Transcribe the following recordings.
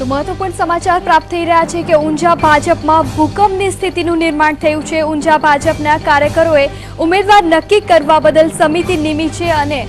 તો મહત્વપૂર્ણ સમાચાર પ્રાપ્ત થઈ રહ્યા છે કે ઊંઝા ભાજપમાં ભૂકંપની સ્થિતિનું નિર્માણ થયું છે. ઊંઝા ભાજપના કાર્યકરોએ ઉમેદવાર નક્કી કરવા બદલ સમિતિ નિમી છે અને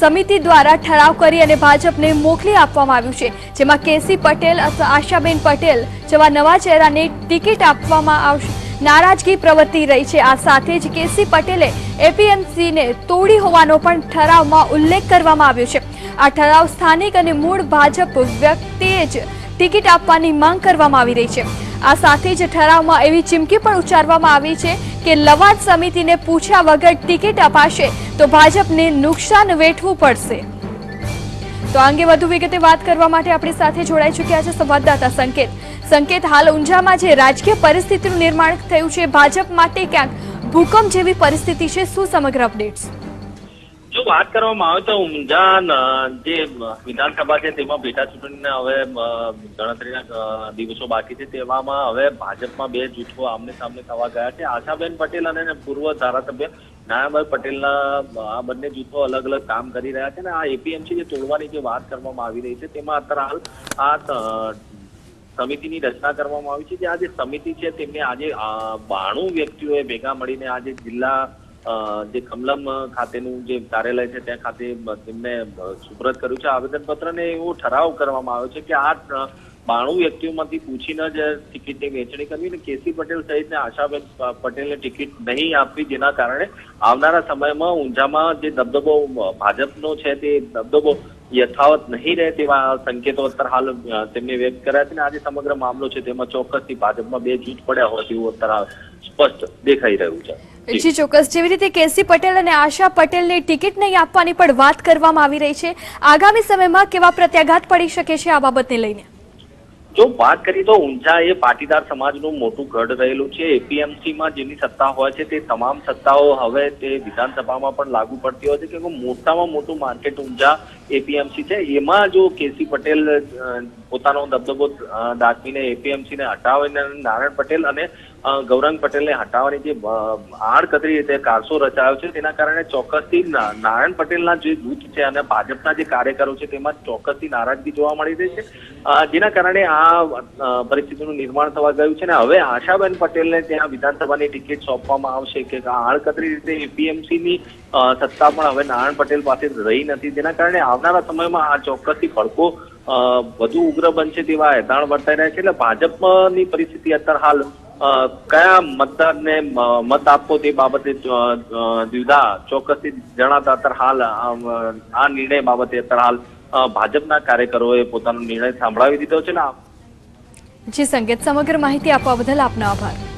સમિતિ દ્વારા ઠરાવ કરી અને ભાજપને મોકલી આપવામાં આવ્યું છે. જેમાં કેસી પટેલ અથવા આશાબેન પટેલ જેવા નવા ચહેરાને ટિકિટ આપવામાં આવશે. નારાજગી પ્રવર્તી રહી છે. આ સાથે જ કેસી પટેલે એપીએમસીને તોડી હોવાનો પણ ઠરાવમાં ઉલ્લેખ કરવામાં આવ્યો છે. આ ઠરાવ સ્થાનિક અને મૂળ ભાજપ વ્યક્તિએ જ ટિકિટ આપવાની માંગ કરવામાં આવી રહી છે. આ સાથે જ ઠરાવમાં એવી ચીમકી પણ ઉચ્ચારવામાં આવી છે કે લવાદ સમિતિને પૂછ્યા વગર ટિકિટ અપાશે તો ભાજપને નુકસાન વેઠવું પડશે. તો આ અંગે વધુ વિગતે વાત કરવા માટે આપણી સાથે જોડાઈ ચૂક્યા છે સંવાદદાતા સંકેત. સંકેત, હાલ ઊંઝામાં જે રાજકીય પરિસ્થિતિનું નિર્માણ થયું છે, ભાજપ માટે ક્યાંક ભૂકંપ જેવી પરિસ્થિતિ છે, શું સમગ્ર અપડેટ્સ? જો વાત કરવામાં આવે તો ઊંઝા જે વિધાનસભા છે તેમાં પેટા ચૂંટણીના હવે ગણતરીના દિવસો બાકી છે તેવામાં હવે ભાજપમાં બે જૂથો આમને સામને થવા ગયા છે. આશાબેન પટેલ અને પૂર્વ ધારાસભ્ય નાનાભાઈ પટેલના આ બંને જૂથો અલગ અલગ કામ કરી રહ્યા છે અને આ એપીએમસી જે તોડવાની જે વાત કરવામાં આવી રહી છે તેમાં અત્યારે હાલ આ સમિતિની રચના કરવામાં આવી છે. જે આ જે સમિતિ છે તેમને આજે બાણું વ્યક્તિઓએ ભેગા મળીને આજે જિલ્લા જે કમલમ ખાતેનું જે કાર્યાલય છે, ત્યાં ખાતે તેમને સુપ્રત કર્યું છે. આવેદનપત્ર ને એવો ઠરાવ કરવામાં આવ્યો છે કે આ બાણું વ્યક્તિઓમાંથી પૂછીને જ ટિકિટની વહેંચણી કરવી અને કેસી પટેલ સહિતને આશાબેન પટેલને ટિકિટ નહીં આપવી જેના કારણે આવનારા સમયમાં ઊંઝામાં જે દબદબો ભાજપનો છે તે દબદબો યથાવત નહીં રહે તેવા સંકેતો અત્યારે હાલ તેમને વ્યક્ત કર્યા છે અને આજે સમગ્ર મામલો છે તેમાં ચોક્કસથી ભાજપમાં બે જૂથ પડ્યા હોય તેવું અત્યારે સ્પષ્ટ દેખાઈ રહ્યું છે. જી. ચોક્કસ. જેવી રીતે કેસી પટેલ અને આશા પટેલને ટિકિટ નહીં આપવાની પણ વાત કરવામાં આવી રહી છે. આગામી સમયમાં કેવા પ્રત્યાઘાત પડી શકે છે આ બાબતને લઈને? જો વાત કરીએ તો ઊંઝા એ પાટીદાર સમાજનું મોટું ગઢ રહેલું છે. એપીએમસીમાં જેની સત્તા હોય છે તે તમામ સત્તાઓ હવે તે વિધાનસભામાં પણ લાગુ પડતી હોય છે કે મોટામાં મોટું માર્કેટ ઊંઝા એપીએમસી છે. એમાં જો કેસી પટેલ પોતાનો દબદબો દાખવીને એપીએમસીને હટાવીને નારાયણ પટેલ અને ગૌરંગ પટેલને હટાવવાની જે આડકતરી રીતે કારસો રચાયો છે તેના કારણે ચોક્કસથી નારાયણ પટેલના જે જૂથ છે અને ભાજપના જે કાર્યકરો છે તેમાં ચોક્કસથી નારાજગી જોવા મળી રહી છે. જેના કારણે આ પરિસ્થિતિનું નિર્માણ થવા ગયું છે અને હવે આશાબેન પટેલને ત્યાં વિધાનસભાની ટિકિટ સોંપવામાં આવશે કે આડકતરી રીતે એપીએમસીની સત્તા પણ હવે નારાયણ પટેલ પાસે રહી નથી. જેના કારણે આવનારા સમયમાં આ ચોક્કસથી ફડકો અ, વધુ ઉગ્ર બનશે તેવા એધાણ વર્તાઈ રહ્યા છે. એટલે ભાજપની પરિસ્થિતિ અત્યારે હાલ કયા મતદારને મત આપવો તે બાબતે દ્વિધા ચોક્કસથી જણાતા અત્યારે હાલ આ નિર્ણય બાબતે અત્યારે હાલ ભાજપના કાર્યકરોએ પોતાનો નિર્ણય સાંભળાવી દીધો છે ને જે જી, સંકેત, સમગ્ર માહિતી આપવા બદલ આપનો આભાર.